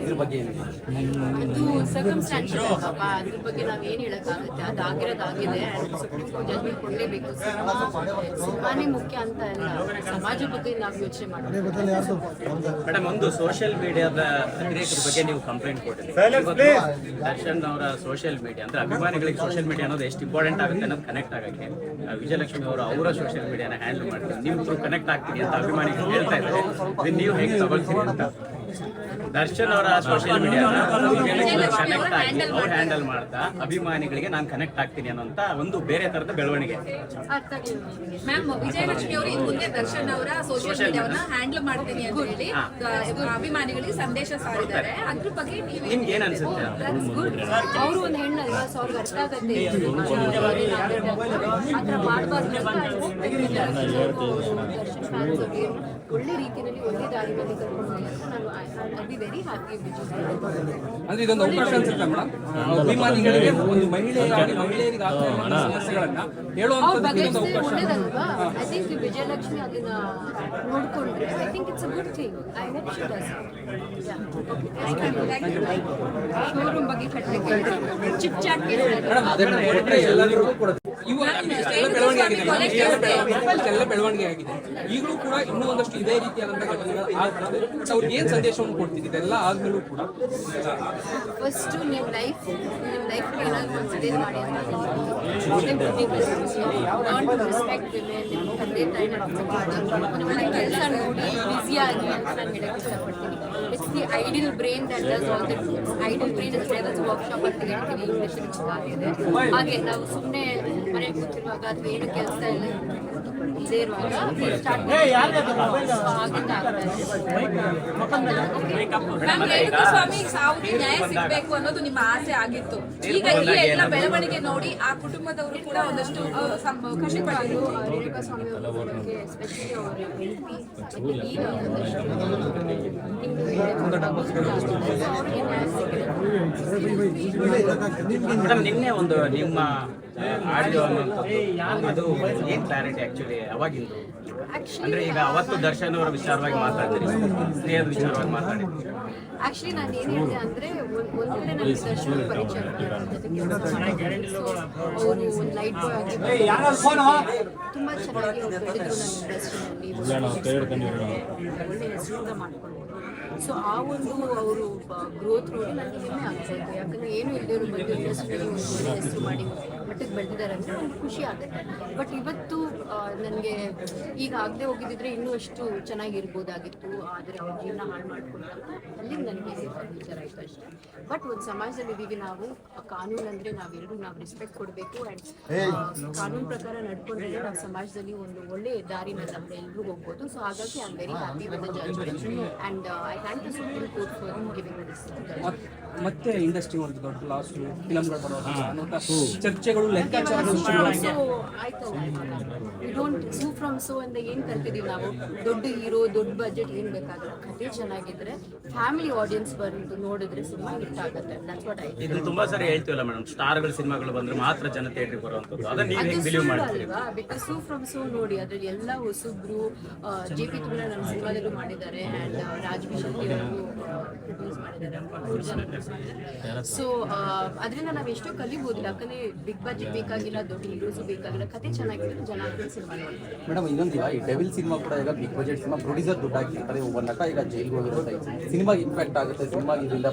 ಇದ್ರ ಬಗ್ಗೆ ಏನಿದೆ? ಅದು ಸರ್ಕಮ್ಸ್ಟಾನ್ಷಿಯಲ್ ಪಾಪ. ಅದ್ರ ಬಗ್ಗೆ ನಾವ್ ಏನ್ ಹೇಳಕ್ಕಾಗುತ್ತೆ? ಅದು ಆಗಿರೋದಾಗಿದೆ. ಸುಪ್ರೀಂ ಕೋರ್ಟ್ ಜಜ್ಮೆಂಟ್ ಕೊಡ್ಲೇಬೇಕು. ಸಿನಿಮಾನೇ ಮುಖ್ಯ ಅಂತ ಅಲ್ಲ. ಸಮಾಜ ಬಗ್ಗೆ ನಾವು ಯೋಚನೆ ಮಾಡಬೇಕು ಮೇಡಮ್ ಒಂದು ಸೋಷಿಯಲ್ ಮೀಡಿಯಾದ ಅತಿರೇಕದ ಬಗ್ಗೆ ನೀವು ಕಂಪ್ಲೇಂಟ್ ಕೊಟ್ಟಿದ್ದೀರಿ. ದರ್ಶನ್ ಅವರ ಸೋಷಿಯಲ್ ಮೀಡಿಯಾ ಅಂದ್ರೆ ಅಭಿಮಾನಿಗಳಿಗೆ ಸೋಷಿಯಲ್ ಮೀಡಿಯಾ ಅನ್ನೋದು ಎಷ್ಟು ಇಂಪಾರ್ಟೆಂಟ್ ಆಗುತ್ತೆ ಅನ್ನೋದು ಕನೆಕ್ಟ್ ಆಗಕ್ಕೆ ವಿಜಯಲಕ್ಷ್ಮಿ ಅವರು ಅವರ ಸೋಷಿಯಲ್ ಮೀಡಿಯಾನ ಹ್ಯಾಂಡಲ್ ಮಾಡ್ತೀವಿ ನೀವು ಥ್ರೂ ಕನೆಕ್ಟ್ ಆಗ್ತೀನಿ ಅಂತ ಅಭಿಮಾನಿಗಳು ಹೇಳ್ತಾ ಇದ್ದಾರೆ. ಇದನ್ನ ನೀವು ಹೇಗೆ ತಗೊಳ್ತೀರಿ ಅಂತ? ದರ್ಶನ್ ಅವರ ಸೋಷಿಯಲ್ ಮೀಡಿಯಾ ಕನೆಕ್ಟ್ ಆಗಿ ಅವ್ರು ಹ್ಯಾಂಡಲ್ ಮಾಡ್ತಾ ಅಭಿಮಾನಿಗಳಿಗೆ ನಾನು ಕನೆಕ್ಟ್ ಆಗ್ತೀನಿ ಅನ್ನೋಂತ ಒಂದು ಬೇರೆ ತರದ ಬೆಳವಣಿಗೆ. ಮ್ಯಾಮ್ ವಿಜಯಲಕ್ಷ್ಮಿ ಅವರು ಇನ್ನು ಮುಂದೆ ದರ್ಶನ್ ಅವರ ಸೋಷಿಯಲ್ ಮೀಡಿಯಾವನ್ನ ಹ್ಯಾಂಡಲ್ ಮಾಡ್ತೀನಿ ಅಂತ ಹೇಳಿ ಅಭಿಮಾನಿಗಳಿಗೆ ಸಂದೇಶ ಸಾರಿದ್ದಾರೆ ಅದ್ರ ಬಗ್ಗೆ ನಿಮ್ಗೆ ಏನ್ ಅನ್ಸುತ್ತೆ ಅವರು ಒಂದು ಹೆಣ್ಣಲ್ವಾ ಸೊ ಅವ್ರಿಗೆ ಅರ್ಥ ಆಗತ್ತೆ ಆತರ ಮಾಡಬಾರ್ದು ಒಳ್ಳೆ ರೀತಿಯಲ್ಲಿ ಒಳ್ಳೆ ದಾರಿನಲ್ಲಿ ಕರ್ಕೊಂಡು ನಾನು ಅಂದ್ರೆ ಇದೊಂದು ಅವಕಾಶ ಅನ್ಸುತ್ತೆ ಮೇಡಮ್? ಅಭಿಮಾನಿಗಳಿಗೆ ಒಂದು ಮಹಿಳೆಯರಾಗಿ ಮಹಿಳೆಯರಿಗೆ ಆಗ್ತಾ ಇರುವಂತಹ ಸಮಸ್ಯೆಗಳನ್ನ ಹೇಳುವಂತದ್ದು ಇದೊಂದು ಅವಕಾಶ ಐ ಥಿಂಕ್ ವಿಜಯಲಕ್ಷ್ಮಿ ಅದನ್ನ ನೋಡ್ಕೊಂಡ್ರೆ I think it's a good thing I hope she does showroom ಬಗ್ಗೆ ಕಟ್ಟಲಿಕ್ಕೆ ಚಿಪ್ ಚಾಟ್ ಮೇಡಮ್ ಅದೇ ಮೇಡಮ್ ಕೊಟ್ರೆ ಎಲ್ಲರಿಗೂ ಕೂಡ ಬೆಳವಣಿಗೆ ಆಗಿದೆ. ಎಲ್ಲ ಬೆಳವಣಿಗೆ- ಆಗಿದೆ. ಈಗಲೂ ಕೂಡ ಇನ್ನೂ ಒಂದಷ್ಟು ಇದೇ ರೀತಿಯಾದಂತಹ ಘಟನೆಗಳು ಆಗ್ತದೆ. ಬಟ್ ಅವ್ರಿಗೆ ಏನ್ ಸಂದೇಶವನ್ನು ಕೊಡ್ತಿದೆ ಇದೆಲ್ಲ ಆದ್ಮೇಲೂ ಕೂಡ. ಫಸ್ಟ್ ನಿಮ್ಮ ಲೈಫ್ ನಿಮ್ಮ ಲೈಫ್ ಏನಾದ್ರು ಕನ್ಸಿಡರ್ ಮಾಡಿ ರೆಸ್ಪೆಕ್ಟ್ ನಿಮ್ಮ ತಂದೆ ತಾಯಿನ ಕೆಲಸ ನೋಡಿ ಅಂತ ನಾನು ಹೇಳಕ್ಕೆ ಇಷ್ಟಪಡ್ತೀನಿ. It's the ideal brain that does all the ideal brain workshop ಅಂತ ಹೇಳ್ತೀವಿ ಇಂಗ್ಲೀಷ್ ಆಗಿದೆ ಹಾಗೆ ನಾವು ಸುಮ್ಮನೆ ಮನೆಗೆ ಕೂತಿರುವಾಗ ಅಥವಾ ಏನು ಕೆಲಸ ಇಲ್ಲ ಸೇರುವಾಗ ಸ್ವಾಮಿ ಅವ್ರಿಗೆ ನ್ಯಾಯ ಸಿಗ್ಬೇಕು ಅನ್ನೋದು ನಿಮ್ಮ ಆಸೆ ಆಗಿತ್ತು ಈಗ ಈ ಎಲ್ಲ ಬೆಳವಣಿಗೆ ನೋಡಿ ಆ ಕುಟುಂಬದವರು ಕೂಡ ಒಂದಷ್ಟು ಖುಷಿ ಪಟ್ಟಿದ್ರು ರೇಣುಕಾ ಸ್ವಾಮಿ ಅವರ ಬಗ್ಗೆ ಎಸ್ಪೆಷಲಿ ಅವರ ಈಗ ನಿನ್ನೆ ಒಂದು ನಿಮ್ಮ ಆಡಿಯೋ ಅದು ಏನ್ ಕ್ಲಾರಿಟಿ ಆಕ್ಚುಲಿ ಅವಾಗಿಂದು? ಅಂದ್ರೆ ಈಗ ಅವತ್ತು ದರ್ಶನ್ ಅವರ ವಿಚಾರವಾಗಿ ಮಾತಾಡ್ತೀರಿ ಸ್ನೇಹದ ವಿಚಾರವಾಗಿ ಮಾತಾಡಿದ್ರಿ ಆಕ್ಚುಲಿ ನಾನು ಏನ್ ಹೇಳಿದೆ ಅಂದ್ರೆ ಒಂದ್- ಕಡೆ ನನಗೆ ದರ್ಶನ ಪರಿಚಯ ಸೊ ಅವರು ಒಂದು ಲೈಟ್ ಬಾಯ್ ಆಗಿ ತುಂಬಾ ಚೆನ್ನಾಗಿ ಅವ್ರು ಬೆಳೆದ್ರು ನನ್ನ ಇಂಡಸ್ಟ್ರಿನಲ್ಲಿ ಒಳ್ಳೆ ಹೆಸರಿಂದ ಮಾಡ್ಕೊಂಡು ಸೊ ಆ ಒಂದು ಅವರು ಗ್ರೋತ್ ನೋಡಿ ನನಗೆ ಹೆಮ್ಮೆ ಆಗ್ತಾ ಇತ್ತು ಯಾಕಂದ್ರೆ ಏನು ಇಲ್ಲದೆ ಬಂದು ಹೆಸರು ಮಾಡಿ ಮಟ್ಟಕ್ಕೆ ಬೆಳೆದಿದ್ದಾರೆ ಅಂದ್ರೆ ನನಗೆ ಖುಷಿ ಆಗುತ್ತೆ. ಬಟ್ ಇವತ್ತು ನನಗೆ ಈಗ ಆಗದೆ ಹೋಗಿದ್ದಿದ್ರೆ ಇನ್ನೂ ಅಷ್ಟು ಚೆನ್ನಾಗಿರ್ಬೋದಾಗಿತ್ತು. ಆದರೆ ಅವ್ರ ಜೀವನ ಹಾಳು ಮಾಡ್ಕೊಂಡಾಗ ಅಲ್ಲಿ ನನಗೆ ವಿಚಾರ ಆಯಿತು ಅಷ್ಟೇ ಬಟ್ ಒಂದು ಸಮಾಜದಲ್ಲಿ ಇದೀವಿ ನಾವು ಕಾನೂನು ಅಂದ್ರೆ ನಾವೆಲ್ಲರೂ ನಾವು ರೆಸ್ಪೆಕ್ಟ್ ಕೊಡಬೇಕು ಅಂಡ್ ಕಾನೂನು ಪ್ರಕಾರ ನಡ್ಕೊಂಡ್ರೆ ನಾವು ಸಮಾಜದಲ್ಲಿ ಒಂದು ಒಳ್ಳೆ ದಾರಿನ ನಮ್ಮ ಎಲ್ರಿಗೂ ಹೋಗ್ಬೋದು. ಸೊ ಹಾಗಾಗಿ I am very happy with and judgment I thank the Supreme Court for giving this ಮತ್- ಮತ್ತೆ ಇಂಡಸ್ಟ್ರಿ ಒಂದು ದೊಡ್ಡ ಲಾಸ್ ಫಿಲಂಗಳು ಬರೋದು ಚರ್ಚೆಗಳು ಲೆಕ್ಕಾಚಾರಗಳು ಶುರುವಾಗಿದೆ. We don't sue from so ಅಂತ ಏನ್ ಕಲ್ತಿದೀವಿ ನಾವು? ದೊಡ್ಡ ಹೀರೋ ದೊಡ್ಡ ಬಜೆಟ್ ಏನ್ ಬೇಕಾಗಲ್ಲ ಕಥೆ ಚೆನ್ನಾಗಿದ್ರೆ ಫ್ಯಾಮಿಲಿ ಆಡಿಯನ್ಸ್ ಬಂದು ನೋಡಿದ್ರೆ ಸಿನಿಮಾ ಹಿಟ್ ಆಗುತ್ತೆ. ದಟ್ಸ್ ವಾಟ್ ಐ ಇದು ತುಂಬಾ ಸರಿ ಹೇಳ್ತೀವಲ್ಲ ಮೇಡಮ್ ಸ್ಟಾರ್ಗಳ ಸಿನಿಮಾಗಳು ಬಂದ್ರೆ ಮಾತ್ರ ಜನ ಥಿಯೇಟ್ರಿಗೆ ಬರುವಂತದ್ದು ಅದನ್ನ ನೀವು ಹೇಗೆ ಬಿಲೀವ್ ಮಾಡ್ತೀರಿ? ಅಲ್ವಾ ಬಿಕಾಸ್ ಸೂ ಫ್ರಮ್ ಸೋ ನೋಡಿ ಅದ್ರಲ್ಲಿ ಎಲ್ಲ ಹೊಸಬ್ರು ಜೆ ಪಿ ತುಮನ ನಮ್ಮ ಸಿನಿಮಾದಲ್ಲೂ ಮಾಡಿದ್ದಾರೆ ಅಂಡ್ ರಾಜ್ಬಿ ಶೆಟ್ಟಿ ಅವರು ಪ್ರೊಡ್ಯೂಸ್ ಮಾಡಿದ್ದಾರೆ. ಸೊ ಅದರಿಂದ ನಾವು ಎಷ್ಟೋ ಕಲಿಬಹುದು ಯಾಕಂದ್ರೆ ಬಿಗ್ ಬಜೆಟ್ ಬೇಕಾಗಿಲ್ಲ ದೊಡ್ಡ ಹೀರೋಸ್ ಬೇಕಾಗಿಲ್ಲ ಕತೆ ಚೆನ್ನಾಗಿದ್ರೆ ಜನ ಸಿನಿಮಾ ನೋಡ್ತಾರೆ. ಮೇಡಮ್ ಇನ್ನೊಂದಿಲ್ಲ ಈ ಡೆವಿಲ್ ಸಿನಿಮಾ ಕೂಡ ಈಗ ಬಿಗ್ ಬಜೆಟ್ ಸಿನಿಮಾ ಪ್ರೊಡ್ಯೂಸರ್ ದುಡ್ಡು ಹಾಕಿರ್ತಾರೆ ಒಬ್ಬ ನಟ ಈಗ ಜೈಲ್ಗೆ ಹೋಗಿರುತ್ತೆ ಸಿನಿಮಾಗೆ ಇಂಪ್ಯಾಕ್ಟ್ ಆಗುತ್ತೆ ಸಿನಿಮಾ ಇದರಿಂದ